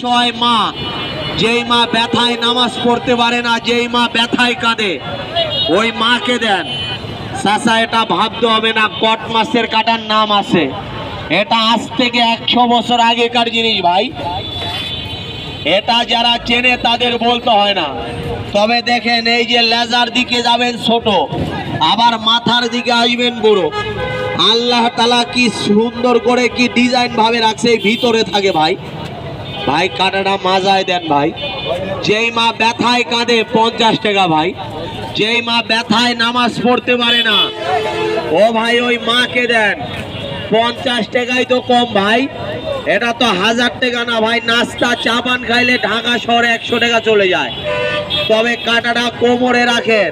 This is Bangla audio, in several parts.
সয় মা, যেই মা ব্যথায় নামাজ পড়তে পারে না, যেই মা ব্যথায় কাঁদে, ওই মাকে দেন। চাচা, এটা ভাবতে হবে না, কট মাসের কাটার নাম আছে। এটা আজ থেকে একশো বছর আগেকার জিনিস ভাই। এটা যারা চেনে তাদের বলতে হয় না। তবে দেখেন, এই যে লেজার দিকে যাবেন ছোট, আবার মাথার দিকে আসবেন বুড়ো। আল্লাহ তালা কি সুন্দর করে, কি ডিজাইন ভাবে রাখছে, এই ভিতরে থাকে ভাই। ভাই কাটাটা মাজায় দেন ভাই। যেই মা ব্যথায় কাঁদে, পঞ্চাশ টাকা ভাই। যেই মা ব্যথায় নামাজ পড়তে পারে না, ও ভাই ওই মাকে দেন। পঞ্চাশ টাকাই তো কম ভাই। এটা তো হাজার টাকা না ভাই, নাস্তা, চা পান খাইলে ঢাকা শহরে একশো টাকা চলে যায়। তবে কাটাটা কোমরে রাখেন।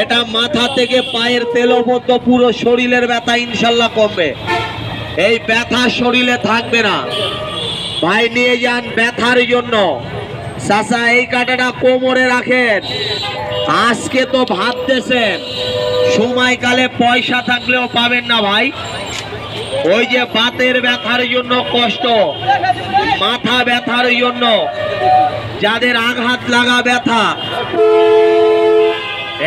এটা মাথা থেকে পায়ের তেলো মতো পুরো শরীরের ব্যথা ইনশাল্লাহ কমবে। এই ব্যথা শরীরে থাকবে না। ভাই, নিয়ে যান ব্যথার জন্য। চাচা, এই কাটাটা কোমরে রাখেন। আজকে তো ভাবতেছেন, সময়কালে পয়সা থাকলেও পাবেন না ভাই। ওই যে বাতের ব্যথার জন্য কষ্ট, মাথা ব্যথার জন্য, যাদের আঘাত লাগা ব্যথা।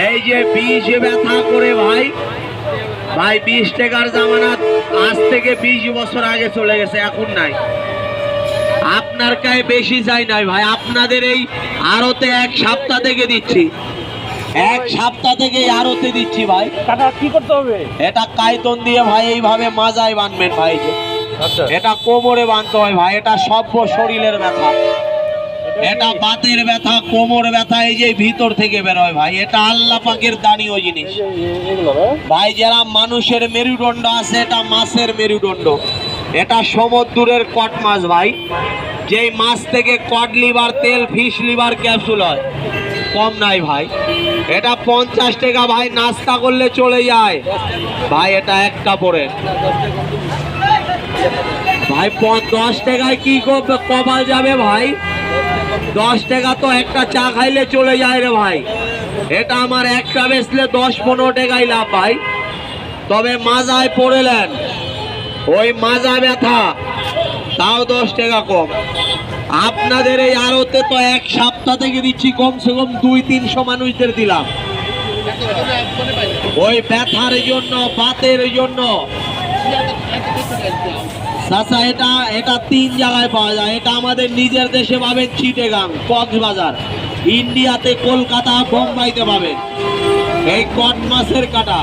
এই যে বিষ ব্যথা করে ভাই ভাই, বিশ টাকার জামানা আজ থেকে বিশ বছর আগে চলে গেছে, এখন নাই। আপনার কাছে বেশি চাই নাই ভাই আপনাদের এই আড়তে এক সপ্তাহ থেকে দিচ্ছি। এক সপ্তাহ থেকে আড়তে দিচ্ছি ভাই। কাটা কি করতে হবে? এটা কাইতন দিয়ে ভাই এইভাবে মাজায় বাঁধবেন ভাই। আচ্ছা। এটা কোমরে বাঁধতে হয় ভাই এটা সভ্য শরীরের ব্যথা। এটা বাতের ব্যথা কোমর ব্যথা এই যে ভিতর থেকে বেরোয় ভাই এটা আল্লাহ পাকের দানীয় জিনিস। ভাই যারা মানুষের মেরুদণ্ড আছে এটা মাছের মেরুদণ্ড। এটা সমুদ্রের কট মাছ ভাই। যেই মাছ থেকে কট লিভার, তেল, ফিশ, লিভার ক্যাপসুল হয়। কম নাই ভাই। এটা পঞ্চাশ টাকা ভাই, নাস্তা করলে চলে যায়। ভাই, এটা এক কাপড়ের ভাই দশ টাকায় কি কপাল যাবে ভাই? দশ টাকা তো একটা চা খাইলে চলে যায় রে ভাই। এটা আমার একটা বেচলে দশ পনেরো টাকাই লাভ ভাই। তবে মাজায় পড়েলেন ওই মাজা ব্যথা, তাও দশ টাকা কম। আপনাদের এই আড়তে তো এক সপ্তাহ থেকে দিচ্ছি, কমসে কম দুই, তিনশো মানুষদের দিলাম। ওই ব্যথার জন্য বাতের জন্য। চাচা, এটা এটা তিন জায়গায় পাওয়া যায়। এটা আমাদের নিজের দেশে পাবেন চিটেগাং, কক্সবাজার। ইন্ডিয়াতে কলকাতা, বোম্বাইতে পাবেন। এই কট মাছের কাটা।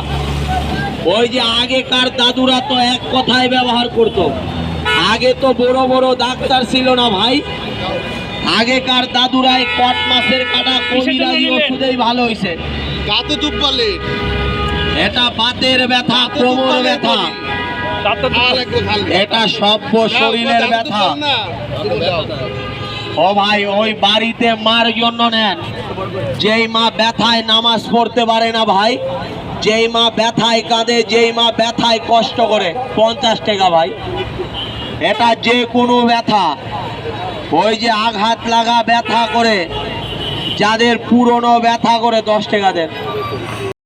ওই যে আগেকার দাদুরা তো এক কথায় ব্যবহার করত। আগে তো বড় বড় ডাক্তার ছিল না ভাই। আগেকার দাদুরা এই কট মাছের কাটা কবিরাজি ওষুধেই ভালো হয়েছে গাতে দুপ বলে এটা বাতের ব্যথা কোমর ব্যথা। এটা সভ্য শরীরের ব্যথা। ও ভাই ওই বাড়িতে মার জন্য নেন। যেই মা ব্যথায় নামাজ পড়তে পারে না ভাই যেই মা ব্যথায় কাঁদে, যেই মা ব্যথায় কষ্ট করে। পঞ্চাশ টাকা ভাই। এটা যে কোনো ব্যথা। ওই যে আঘাত লাগা ব্যথা করে, যাদের পুরনো ব্যথা করে দশ টাকা দেন।